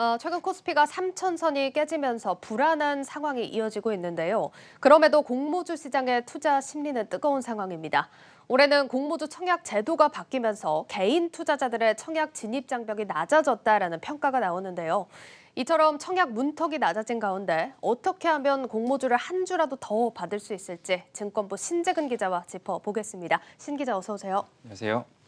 어, 최근 코스피가 3천선이 깨지면서 불안한 상황이 이어지고 있는데요. 그럼에도 공모주 시장의 투자 심리는 뜨거운 상황입니다. 올해는 공모주 청약 제도가 바뀌면서 개인 투자자들의 청약 진입 장벽이 낮아졌다라는 평가가 나오는데요. 이처럼 청약 문턱이 낮아진 가운데 어떻게 하면 공모주를 한 주라도 더 받을 수 있을지 증권부 신재근 기자와 짚어보겠습니다. 신 기자 어서 오세요. 안녕하세요.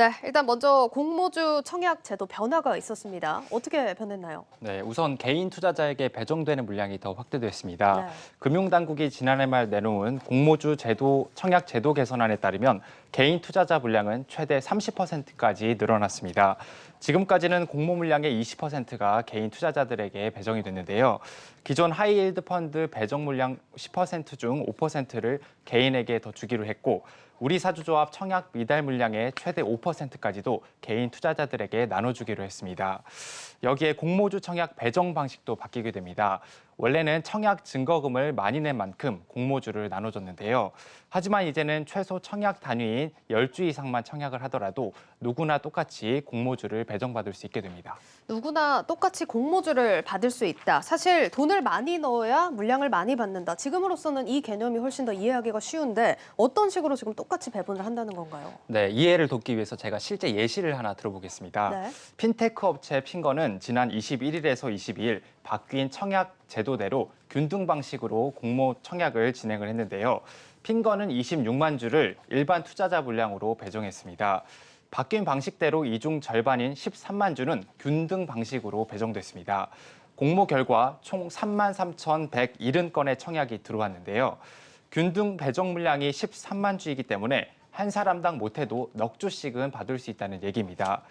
네, 일단 먼저 공모주 청약 제도 변화가 있었습니다. 어떻게 변했나요? 네, 우선 개인 투자자에게 배정되는 물량이 더 확대됐습니다. 네. 금융당국이 지난해 말 내놓은 공모주 제도 청약 제도 개선안에 따르면 개인 투자자 물량은 최대 30%까지 늘어났습니다. 지금까지는 공모 물량의 20%가 개인 투자자들에게 배정이 됐는데요. 기존 하이힐드 펀드 배정 물량 10%중 5%를 개인에게 더 주기로 했고 우리 사주조합 청약 미달 물량의 최대 5%까지도 개인 투자자들에게 나눠주기로 했습니다. 여기에 공모주 청약 배정 방식도 바뀌게 됩니다. 원래는 청약 증거금을 많이 낸 만큼 공모주를 나눠줬는데요. 하지만 이제는 최소 청약 단위인 10주 이상만 청약을 하더라도 누구나 똑같이 공모주를 배정받을 수 있게 됩니다. 누구나 똑같이 공모주를 받을 수 있다. 사실 돈을 많이 넣어야 물량을 많이 받는다. 지금으로서는 이 개념이 훨씬 더 이해하기가 쉬운데 어떤 식으로 지금 똑같이 배분을 한다는 건가요? 네, 이해를 돕기 위해서 제가 실제 예시를 하나 들어보겠습니다. 네. 핀테크 업체 핀거는 지난 21일에서 22일 바뀐 청약 제도 대로 균등 방식으로 공모 청약을 진행을 했는데요. 핀거는 26만 주를 일반 투자자 물량으로 배정했습니다. 바뀐 방식대로 이중 절반인 13만 주는 균등 방식으로 배정됐습니다. 공모 결과 총 3만 3,170건의 청약이 들어왔는데요. 균등 배정 물량이 13만 주이기 때문에 한 사람당 못해도 넉 주씩은 받을 수 있다는 얘기입니다.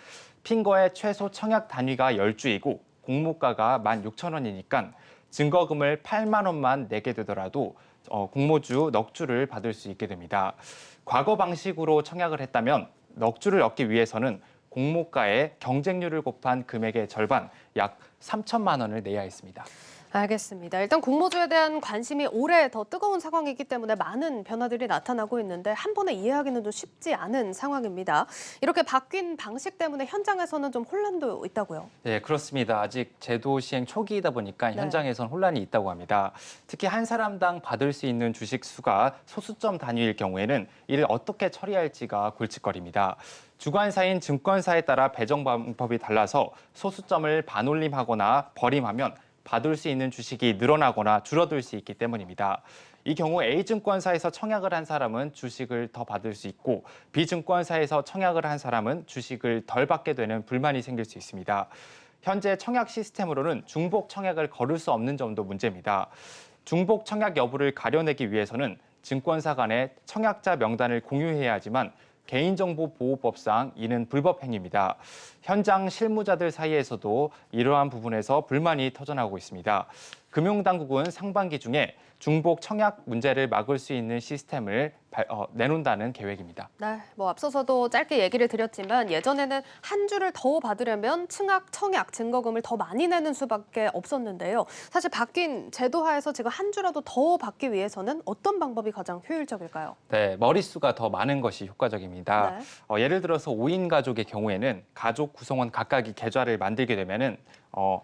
핑거의 최소 청약 단위가 10주이고 공모가가 16,000원이니까 증거금을 8만 원만 내게 되더라도 어, 공모주 넉 주를 받을 수 있게 됩니다. 과거 방식으로 청약을 했다면 넉 주를 얻기 위해서는 공모가의 경쟁률을 곱한 금액의 절반, 약 3천만 원을 내야 했습니다. 알겠습니다. 일단 공모주에 대한 관심이 올해 더 뜨거운 상황이기 때문에 많은 변화들이 나타나고 있는데 한 번에 이해하기는 좀 쉽지 않은 상황입니다. 이렇게 바뀐 방식 때문에 현장에서는 좀 혼란도 있다고요. 네, 그렇습니다. 아직 제도 시행 초기이다 보니까 네. 현장에선 혼란이 있다고 합니다. 특히 한 사람당 받을 수 있는 주식 수가 소수점 단위일 경우에는 이를 어떻게 처리할지가 골칫거리입니다. 주관사인 증권사에 따라 배정 방법이 달라서 소수점을 반올림하거나 버림하면 받을 수 있는 주식이 늘어나거나 줄어들 수 있기 때문입니다. 이 경우 A증권사에서 청약을 한 사람은 주식을 더 받을 수 있고 B증권사에서 청약을 한 사람은 주식을 덜 받게 되는 불만이 생길 수 있습니다. 현재 청약 시스템으로는 중복 청약을 거를 수 없는 점도 문제입니다. 중복 청약 여부를 가려내기 위해서는 증권사 간의 청약자 명단을 공유해야 하지만 개인정보보호법상 이는 불법 행위입니다. 현장 실무자들 사이에서도 이러한 부분에서 불만이 터져나오고 있습니다. 금융당국은 상반기 중에 중복 청약 문제를 막을 수 있는 시스템을 발- 어, 내놓는다는 계획입니다. 네, 뭐 앞서서도 짧게 얘기를 드렸지만 예전에는 한 주를 더 받으려면 청약, 청약 증거금을 더 많이 내는 수밖에 없었는데요. 사실 바뀐 제도 하에서 지금 한 주라도 더 받기 위해서는 어떤 방법이 가장 효율적일까요? 네, 머릿수가 더 많은 것이 효과적입니다. 네. 어, 예를 들어서 5인 가족의 경우에는 가족 구성원 각각이 계좌를 만들게 되면은 어,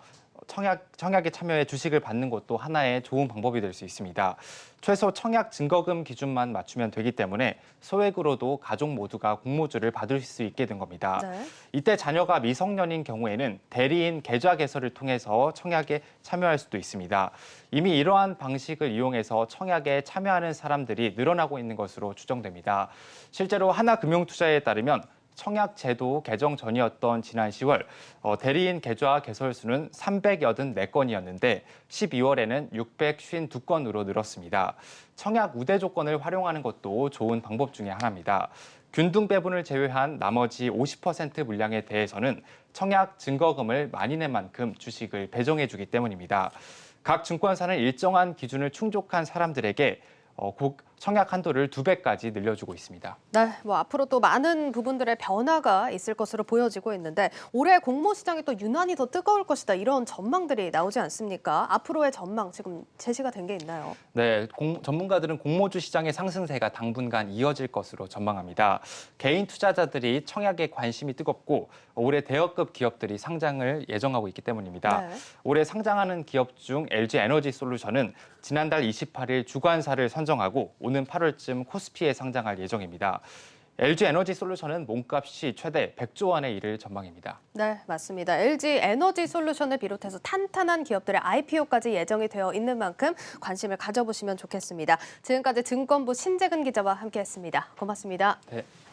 청약 청약에 참여해 주식을 받는 것도 하나의 좋은 방법이 될 수 있습니다. 최소 청약 증거금 기준만 맞추면 되기 때문에 소액으로도 가족 모두가 공모주를 받을 수 있게 된 겁니다. 네. 이때 자녀가 미성년인 경우에는 대리인 계좌 개설을 통해서 청약에 참여할 수도 있습니다. 이미 이러한 방식을 이용해서 청약에 참여하는 사람들이 늘어나고 있는 것으로 추정됩니다. 실제로 하나금융투자에 따르면 청약 제도 개정 전이었던 지난 10월 어, 대리인 계좌 개설 수는 384건이었는데 12월에는 652건으로 늘었습니다. 청약 우대 조건을 활용하는 것도 좋은 방법 중에 하나입니다. 균등 배분을 제외한 나머지 50% 물량에 대해서는 청약 증거금을 많이 낸 만큼 주식을 배정해 주기 때문입니다. 각 증권사는 일정한 기준을 충족한 사람들에게 어, 고- 청약 한도를 두 배까지 늘려주고 있습니다. 네, 뭐 앞으로 또 많은 부분들의 변화가 있을 것으로 보여지고 있는데 올해 공모 시장이 또 유난히 더 뜨거울 것이다 이런 전망들이 나오지 않습니까? 앞으로의 전망 지금 제시가 된 게 있나요? 네, 공- 전문가들은 공모주 시장의 상승세가 당분간 이어질 것으로 전망합니다. 개인 투자자들이 청약에 관심이 뜨겁고 올해 대여급 기업들이 상장을 예정하고 있기 때문입니다. 네. 올해 상장하는 기업 중 LG 에너지 솔루션은 지난달 28일 주관사를 선정하고 오는 8월쯤 코스피에 상장할 예정입니다. LG 에너지 솔루션은 몸값이 최대 100조 원에 이를 전망입니다. 네, 맞습니다. LG 에너지 솔루션을 비롯해서 탄탄한 기업들의 IPO까지 예정이 되어 있는 만큼 관심을 가져보시면 좋겠습니다. 지금까지 증권부 신재근 기자와 함께했습니다. 고맙습니다. 네.